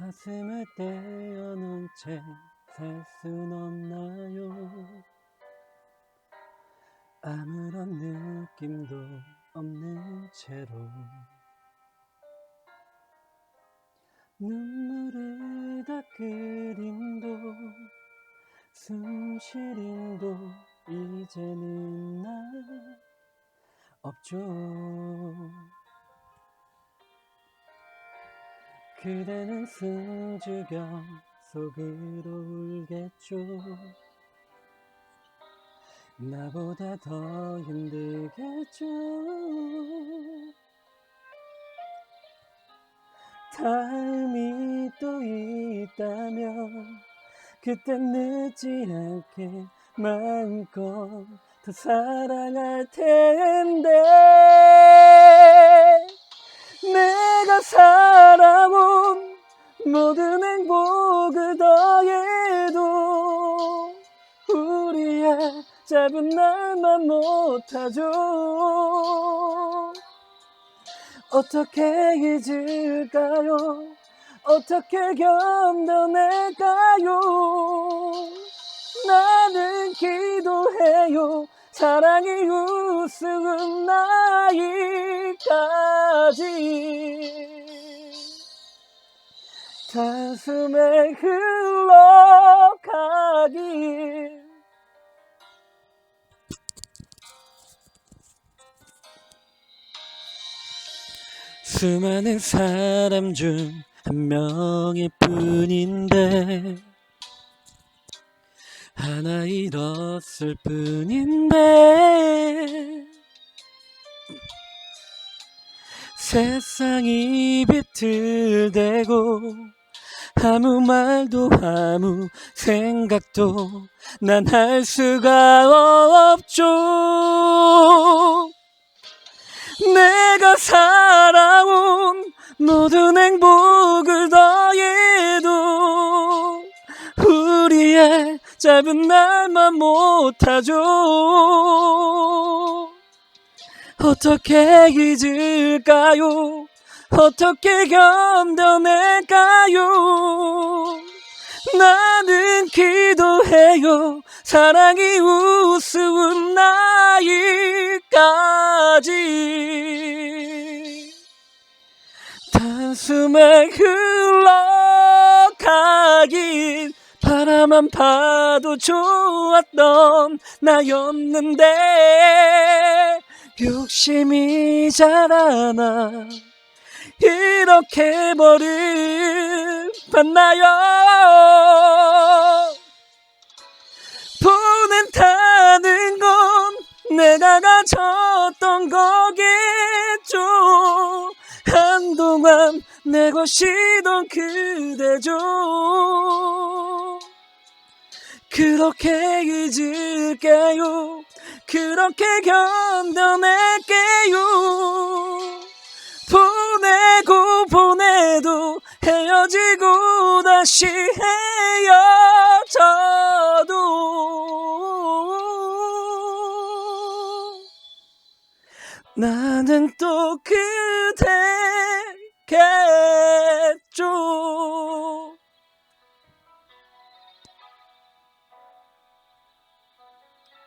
가슴을 떼어놓은 채살순 없나요? 아무런 느낌도 없는 채로 눈물을 숨쉴 힘도 이제는 나 없죠 그대는 숨죽여 속으로 울겠죠. 나보다 더 힘들겠죠. 다음이 또 있다면 그땐 늦지 않게 마음껏 더 사랑할 텐데 내가 살아온 모든 행복을 더해도 우리의 짧은 날만 못하죠. 어떻게 잊을까요? 어떻게 견뎌낼까요? 나는 기도해요. 사랑이 우 스운 나이까지. 단숨에 흘러가길 수많은 사람 중 한 명일 뿐인데 하나 잃었을 뿐인데 세상이 비틀대고 아무 말도 아무 생각도 난 할 수가 없죠. 내가 살아온 모든 행복을 더해도 우리의 짧은 날만 못하죠 어떻게 잊을까요? 어떻게 견뎌낼까요? 나는 기도해요. 사랑이 우스운 나이까지. 단숨에 흘러가긴 바라만 봐도 좋았던 나였는데 욕심이 자라나 이렇게 버릇 받나요? 보낸다는 건 내가 가졌던 거겠죠. 한동안 내 것이던 그대죠. 그렇게 잊을게요 그렇게 견뎌낼게요. 보내고 보내도 헤어지고 다시 헤어져도. 나는 또 그대